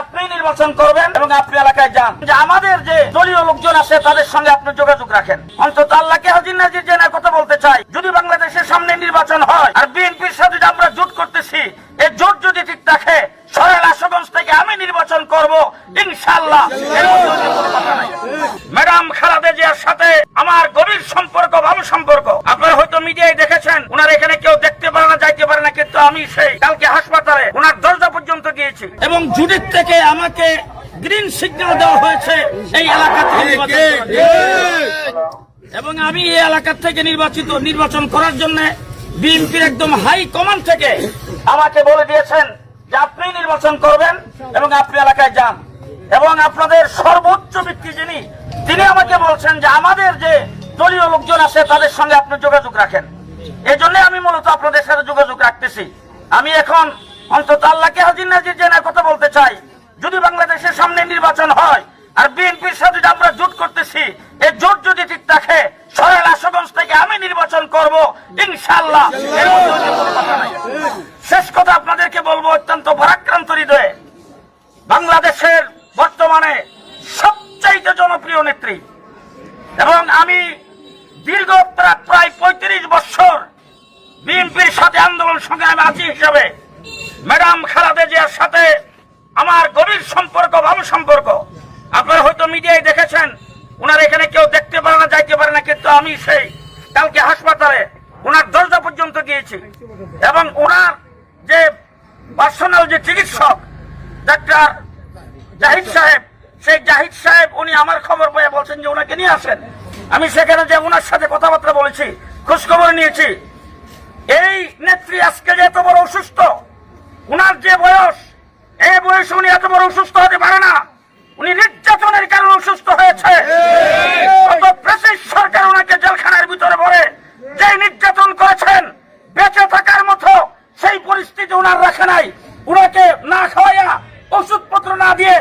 আপনি নির্বাচন করবেন এবং আপনি এলাকায় যান। যে আমাদের যে দলীয় লোকজন আছে, তাদের সঙ্গে আপনি যোগাযোগ রাখেন। অন্তত আল্লাহকে হাজির নাজির জেনে কথা বলতে চাই। যদি বাংলাদেশের সামনে নির্বাচন হয় আর বিএনপির সাথে যে আমরা জোট করতেছি এই জোট যদি ঠিক থাকে থেকে আমি নির্বাচন করব নাই। ম্যাডাম খালাদা জিয়ার সাথে আমার গভীর সম্পর্ক, ভালো সম্পর্ক। আপনারা হয়তো মিডিয়ায় দেখেছেন ওনার এখানে কেউ দেখতে পারে না, যাইতে পারে না, কিন্তু আমি সেই কালকে হাসপাতালে ওনার দরজা পর্যন্ত গিয়েছি। এবং জুডির থেকে আমাকে গ্রিন সিগন্যাল দেওয়া হয়েছে এই এলাকা থেকে নির্বাচন এবং আমি এই এলাকার থেকে নির্বাচিত নির্বাচন করার জন্য বিএনপির একদম হাই কমান্ড থেকে আমাকে বলে দিয়েছেন যে আপনি নির্বাচন করবেন এবং আপনি এলাকায় যান। এবং আপনাদের সর্বোচ্চ ব্যক্তি যিনি তিনি আমাকে বলছেন যে আমাদের যে দলীয় লোকজন আছে তাদের সঙ্গে আপনি যোগাযোগ রাখেন। এই জন্য আমি মূলত আপনাদের সাথে যোগাযোগ রাখতেছি। আমি এখন অন্তত আল্লাহকে হাজির নাজির জেনে কথা বলতে চাই যদি বাংলাদেশের সামনে নির্বাচন হয়, আর বিএনপির সাথে আমরা জোট করতেছি এই জোট যদি ঠিক থাকে সরেল আশুগঞ্জ থেকে আমি নির্বাচন করব নাই। শেষ কথা আপনাদেরকে বলব, অত্যন্ত পরাক্রান্ত হৃদয়ে। বাংলাদেশের বর্তমানে সবচাইতে জনপ্রিয় নেত্রী। এবং আমি দীর্ঘ প্রা- প্রায় পঁয়ত্রিশ বছর বিএনপির সাথে আন্দোলন সংগ্রামে আছি হিসাবে ম্যাডাম খালাদা জিয়ার সাথে আমার গভীর সম্পর্ক, ভালো সম্পর্ক। আপনারা হয়তো মিডিয়ায় দেখেছেন ওনার এখানে কেউ দেখতে পারে না, যাইতে পারে না, কিন্তু আমি সেই কালকে হাসপাতালে ওনার দরজা পর্যন্ত গিয়েছি। এবং ওনার যে পার্সোনাল যে চিকিৎসক, ডাক্তার জাহিদ সাহেব, সেই জাহিদ সাহেব উনি আমার খবর পেয়ে বলছেন যে ওনাকে নিয়ে আসেন। আমি সেখানে যে ওনার সাথে কথাবার্তা বলেছি, খোঁজখবর নিয়েছি। এই নেত্রী আজকে যে এত বড় অসুস্থ উনার যে বয়স, এই বয়সে উনি এত বড় অসুস্থ হতে পারে না। উনি নির্যাতনের কারণে অসুস্থ হয়েছে। ব্রিটিশ সরকার ওনাকে জেলখানার ভিতরে ভরে যে নির্যাতন করেছেন, বেঁচে থাকার মতো সেই পরিস্থিতি ওনার রাখে নাই। ওনাকে না খাওয়াইয়া ওষুধপত্র না দিয়ে